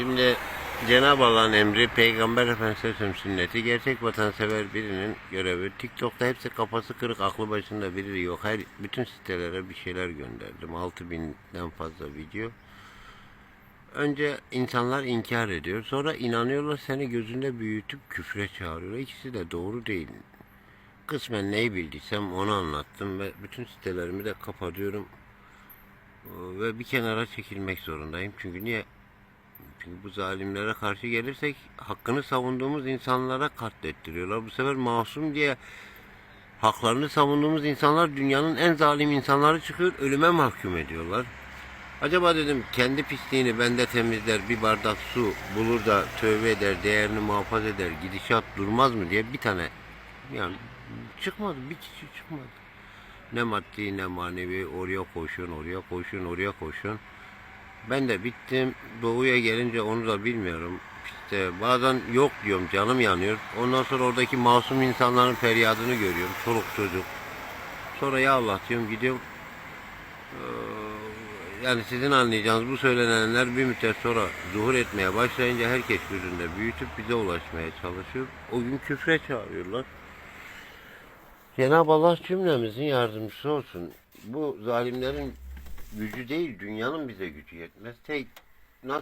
Şimdi Cenab-ı Allah'ın emri, Peygamber Efendimiz'in sünneti, gerçek vatansever birinin görevi. TikTok'ta hepsi kafası kırık, aklı başında biri yok. Her bütün sitelere bir şeyler gönderdim. 6000'den fazla video. Önce insanlar inkar ediyor. Sonra inanıyorlar seni gözünde büyütüp küfre çağırıyor. İkisi de doğru değil. Kısmen neyi bildiysem onu anlattım ve bütün sitelerimi de kapatıyorum. Ve bir kenara çekilmek zorundayım. Çünkü niye? Çünkü bu zalimlere karşı gelirsek hakkını savunduğumuz insanlara katlettiriyorlar. Bu sefer masum diye haklarını savunduğumuz insanlar dünyanın en zalim insanları çıkıyor ölüme mahkum ediyorlar. Acaba dedim kendi pisliğini bende temizler bir bardak su bulur da tövbe eder değerini muhafaza eder gidişat durmaz mı diye bir tane yani çıkmadı bir kişi çıkmadı. Ne maddi ne manevi oraya koşun oraya koşun oraya koşun. Ben de bittim. Doğuya gelince onu da bilmiyorum. İşte bazen yok diyorum canım yanıyor. Ondan sonra oradaki masum insanların feryadını görüyorum. Çoluk çocuk. Sonra ya Allah diyorum gidiyorum. Ee, Yani sizin anlayacağınız bu söylenenler bir müddet sonra zuhur etmeye başlayınca herkes gözünde büyütüp bize ulaşmaya çalışıyor. O gün küfre çağırıyorlar. Cenab-ı Allah cümlemizin yardımcısı olsun. Bu zalimlerin gücü değil, dünyanın bize gücü yetmez. Tek